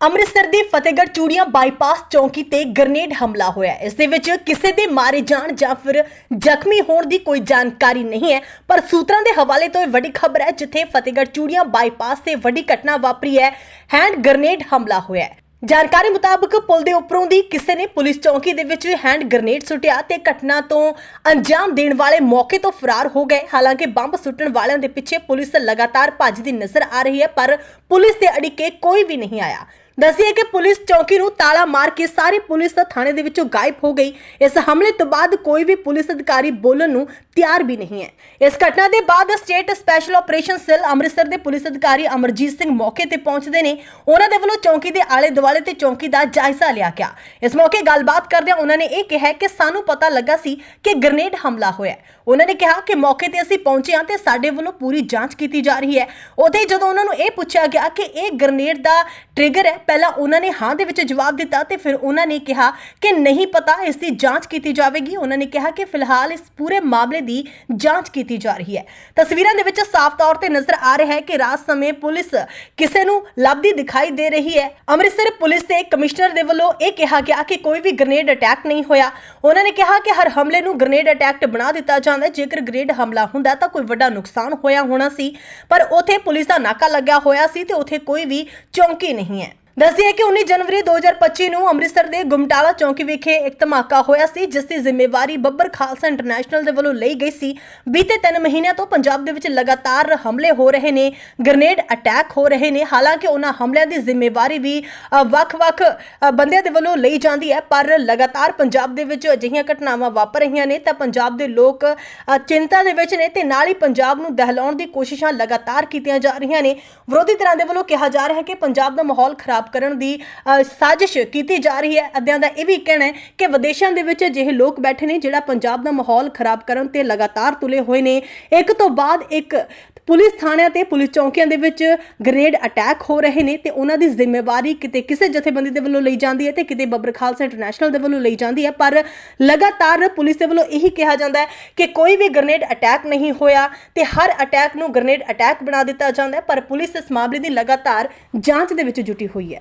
ਅੰਮ੍ਰਿਤਸਰ ਦੇ ਫਤਿਹਗੜ੍ਹ ਚੂੜੀਆਂ ਬਾਈਪਾਸ ਚੌਂਕੀ ਤੇ ਗ੍ਰਨੇਡ ਹਮਲਾ ਹੋਇਆ ਹੈ। ਇਸ ਦੇ ਵਿੱਚ ਕਿਸੇ ਦੇ ਮਾਰੇ ਜਾਣ ਜਾਂ ਫਿਰ ਜ਼ਖਮੀ ਹੋਣ ਦੀ ਕੋਈ ਜਾਣਕਾਰੀ ਨਹੀਂ ਹੈ, ਪਰ ਸੂਤਰਾਂ ਦੇ ਹਵਾਲੇ ਤੋਂ ਇਹ ਵੱਡੀ ਖਬਰ ਹੈ ਜਿੱਥੇ ਫਤਿਹਗੜ੍ਹ ਚੂੜੀਆਂ ਬਾਈਪਾਸ ਤੇ ਵੱਡੀ ਘਟਨਾ ਵਾਪਰੀ ਹੈ, ਹੈਂਡ ਗ੍ਰਨੇਡ ਹਮਲਾ ਹੋਇਆ ਹੈ। ਜਾਣਕਾਰੀ ਮੁਤਾਬਕ ਪੁਲ ਦੇ ਉੱਪਰੋਂ ਦੀ ਕਿਸੇ ਨੇ ਪੁਲਿਸ ਚੌਂਕੀ ਦੇ ਵਿੱਚ ਹੈਂਡ ਗ੍ਰਨੇਡ ਸੁੱਟਿਆ ਤੇ ਘਟਨਾ ਤੋਂ ਅੰਜਾਮ ਦੇਣ ਵਾਲੇ ਮੌਕੇ ਤੋਂ ਫਰਾਰ ਹੋ ਗਏ। ਹਾਲਾਂਕਿ ਬੰਬ ਸੁੱਟਣ ਵਾਲਿਆਂ ਦੇ ਪਿੱਛੇ ਪੁਲਿਸ ਲਗਾਤਾਰ ਭੱਜਦੀ ਨਜ਼ਰ ਆ ਰਹੀ ਹੈ, ਪਰ ਪੁਲਿਸ ਦੇ ਅੜਿੱਕੇ ਕੋਈ ਵੀ ਨਹੀਂ ਆਇਆ। ਦੱਸਿਆ ਕਿ ਪੁਲਿਸ ਚੌਕੀ ਨੂੰ ਤਾਲਾ ਮਾਰ ਕੇ ਸਾਰੇ ਪੁਲਿਸ ਥਾਣੇ ਦੇ ਵਿੱਚੋਂ ਗਾਇਬ ਹੋ ਗਈ। ਇਸ ਹਮਲੇ ਤੋਂ ਬਾਅਦ ਕੋਈ ਵੀ ਪੁਲਿਸ ਅਧਿਕਾਰੀ ਬੋਲਣ ਨੂੰ ਤਿਆਰ ਵੀ ਨਹੀਂ ਹੈ। ਇਸ ਘਟਨਾ ਦੇ ਬਾਅਦ state special operation cell Amritsar ਦੇ ਪੁਲਿਸ ਅਧਿਕਾਰੀ ਅਮਰਜੀਤ ਸਿੰਘ ਮੌਕੇ ਤੇ ਪਹੁੰਚਦੇ ਨੇ। ਉਹਨਾਂ ਦੇ ਵੱਲੋਂ ਚੌਕੀ ਦੇ ਆਲੇ ਦੁਆਲੇ ਤੇ ਚੌਂਕੀ ਦਾ ਜਾਇਜ਼ਾ ਲਿਆ ਗਿਆ। ਇਸ ਮੌਕੇ ਗੱਲਬਾਤ ਕਰਦਿਆਂ ਉਹਨਾਂ ਨੇ ਇਹ ਕਿਹਾ ਕਿ ਸਾਨੂੰ ਪਤਾ ਲੱਗਾ ਸੀ ਕਿ ਗ੍ਰਨੇਡ ਹਮਲਾ ਹੋਇਆ ਉਹਨਾਂ ਨੇ ਕਿਹਾ ਕਿ ਮੌਕੇ ਤੇ ਅਸੀਂ ਪਹੁੰਚੇ ਹਾਂ ਤੇ ਸਾਡੇ ਵੱਲੋਂ ਪੂਰੀ ਜਾਂਚ ਕੀਤੀ ਜਾ ਰਹੀ ਹੈ। ਉਥੇ ਜਦੋਂ ਉਹਨਾਂ ਨੂੰ ਇਹ ਪੁੱਛਿਆ ਗਿਆ ਕਿ ਇਹ ਗ੍ਰਨੇਡ ਦਾ ਟ੍ਰਿਗਰ ਹੈ ਪਹਿਲਾਂ ਉਹਨਾਂ ਨੇ ਹਾਂ ਦੇ ਵਿੱਚ ਜਵਾਬ ਦਿੱਤਾ ਤੇ ਫਿਰ ਉਹਨਾਂ ਨੇ ਕਿਹਾ ਕਿ ਨਹੀਂ ਪਤਾ ਇਸ ਦੀ ਜਾਂਚ ਕੀਤੀ ਜਾਵੇਗੀ। ਉਹਨਾਂ ਨੇ ਕਿਹਾ ਕਿ ਫਿਲਹਾਲ ਇਸ ਪੂਰੇ ਮਾਮਲੇ ਦੀ ਜਾਂਚ ਕੀਤੀ ਜਾ ਰਹੀ ਹੈ। ਤਸਵੀਰਾਂ ਦੇ ਵਿੱਚ ਸਾਫ਼ ਤੌਰ ਤੇ ਨਜ਼ਰ ਆ ਰਿਹਾ ਹੈ ਕਿ ਰਾਤ ਸਮੇਂ ਪੁਲਿਸ ਕਿਸੇ ਨੂੰ ਲੱਭਦੀ ਦਿਖਾਈ ਦੇ ਰਹੀ ਹੈ। ਅੰਮ੍ਰਿਤਸਰ ਪੁਲਿਸ ਦੇ ਕਮਿਸ਼ਨਰ ਦੇ ਵੱਲੋਂ ਇਹ ਕਿਹਾ ਗਿਆ ਕਿ ਕੋਈ ਵੀ ਗ੍ਰਨੇਡ ਅਟੈਕ ਨਹੀਂ ਹੋਇਆ। ਉਹਨਾਂ ਨੇ ਕਿਹਾ ਕਿ ਹਰ ਹਮਲੇ ਨੂੰ ਗ੍ਰਨੇਡ ਅਟੈਕ ਬਣਾ ਦਿੱਤਾ ਜਾਂਦਾ ਜੇਕਰ ਗ੍ਰਨੇਡ ਹਮਲਾ ਹੁੰਦਾ ਤਾਂ ਕੋਈ ਵੱਡਾ ਨੁਕਸਾਨ ਹੋਇਆ ਹੋਣਾ ਸੀ। ਪਰ ਉਥੇ ਪੁਲਿਸ ਦਾ ਨਾਕਾ ਲੱਗਿਆ ਹੋਇਆ ਸੀ ਤੇ ਉਥੇ ਕੋਈ ਵੀ ਚੌਂਕੀ ਨਹੀਂ ਹੈ। ਦੱਸਿਆ ਕਿ 19 ਜਨਵਰੀ 2025 ਨੂੰ ਅੰਮ੍ਰਿਤਸਰ ਦੇ ਗੁਮਟਾਲਾ ਚੌਂਕੀ ਵਿਖੇ ਇੱਕ ਧਮਾਕਾ ਹੋਇਆ ਸੀ, ਜਿਸ ਦੀ ਜ਼ਿੰਮੇਵਾਰੀ ਬੱਬਰ ਖਾਲਸਾ ਇੰਟਰਨੈਸ਼ਨਲ ਦੇ ਵੱਲੋਂ ਲਈ ਗਈ ਸੀ। ਬੀਤੇ 3 ਮਹੀਨਿਆਂ ਤੋਂ ਪੰਜਾਬ ਦੇ ਵਿੱਚ ਲਗਾਤਾਰ ਹਮਲੇ ਹੋ ਰਹੇ ਨੇ, ਗ੍ਰਨੇਡ ਅਟੈਕ ਹੋ ਰਹੇ ਨੇ। ਹਾਲਾਂਕਿ ਉਹਨਾਂ ਹਮਲਿਆਂ ਦੀ ਜ਼ਿੰਮੇਵਾਰੀ ਵੀ ਵੱਖ-ਵੱਖ ਬੰਦਿਆਂ ਦੇ ਵੱਲੋਂ ਲਈ ਜਾਂਦੀ ਹੈ, ਪਰ ਲਗਾਤਾਰ ਪੰਜਾਬ ਦੇ ਵਿੱਚ ਅਜਿਹੀਆਂ ਘਟਨਾਵਾਂ ਵਾਪਰ ਰਹੀਆਂ ਨੇ ਤਾਂ ਪੰਜਾਬ ਦੇ ਲੋਕ ਚਿੰਤਾ ਦੇ ਵਿੱਚ ਨੇ ਤੇ ਨਾਲ ਹੀ ਪੰਜਾਬ ਨੂੰ ਦਹਿਲਾਉਣ ਦੀ ਕੋਸ਼ਿਸ਼ਾਂ ਲਗਾਤਾਰ ਕੀਤੀਆਂ ਜਾ ਰਹੀਆਂ ਨੇ। ਵਿਰੋਧੀ ਧਿਰਾਂ ਦੇ ਵੱਲੋਂ ਕਿਹਾ ਜਾ ਰਿਹਾ ਹੈ ਕਿ ਪੰਜਾਬ ਦਾ ਮਾਹੌਲ ਖਰਾਬ ਕਰਨ ਦੀ ਸਾਜ਼ਿਸ਼ ਕੀਤੀ ਜਾ ਰਹੀ ਹੈ। ਅੱਧਿਆਂ ਦਾ ਇਹ ਵੀ ਕਹਿਣਾ ਹੈ ਕਿ ਵਿਦੇਸ਼ਾਂ ਦੇ ਵਿੱਚ ਅਜਿਹੇ ਲੋਕ ਬੈਠੇ ਨੇ ਜਿਹੜਾ ਪੰਜਾਬ ਦਾ ਮਾਹੌਲ ਖਰਾਬ ਕਰਨ ਤੇ ਲਗਾਤਾਰ ਤੁਲੇ ਹੋਏ ਨੇ। ਇੱਕ ਤੋਂ ਬਾਅਦ ਇੱਕ ਪੁਲਿਸ ਥਾਣਿਆਂ ਤੇ ਪੁਲਿਸ ਚੌਕੀਆਂ ਦੇ ਵਿੱਚ ਗ੍ਰੇਡ ਅਟੈਕ ਹੋ ਰਹੇ ਨੇ ਤੇ ਉਹਨਾਂ ਦੀ ਜ਼ਿੰਮੇਵਾਰੀ ਕਿਤੇ ਕਿਸੇ ਜਥੇਬੰਦੀ ਦੇ ਵੱਲੋਂ ਲਈ ਜਾਂਦੀ ਹੈ ਤੇ ਕਿਤੇ ਬੱਬਰ ਖਾਲਸਾ ਇੰਟਰਨੈਸ਼ਨਲ ਦੇ ਵੱਲੋਂ ਲਈ ਜਾਂਦੀ ਹੈ। ਪਰ ਲਗਾਤਾਰ ਪੁਲਿਸ ਦੇ ਵੱਲੋਂ ਇਹੀ ਕਿਹਾ ਜਾਂਦਾ ਹੈ ਕਿ ਕੋਈ ਵੀ ਗ੍ਰਨੇਡ ਅਟੈਕ ਨਹੀਂ ਹੋਇਆ ਤੇ ਹਰ ਅਟੈਕ ਨੂੰ ਗ੍ਰਨੇਡ ਅਟੈਕ ਬਣਾ ਦਿੱਤਾ ਜਾਂਦਾ ਹੈ। ਪਰ ਪੁਲਿਸ ਇਸ ਮਾਮਲੇ ਦੀ ਲਗਾਤਾਰ ਜਾਂਚ ਦੇ ਵਿੱਚ ਜੁਟੀ ਹੋਈ ਹੈ।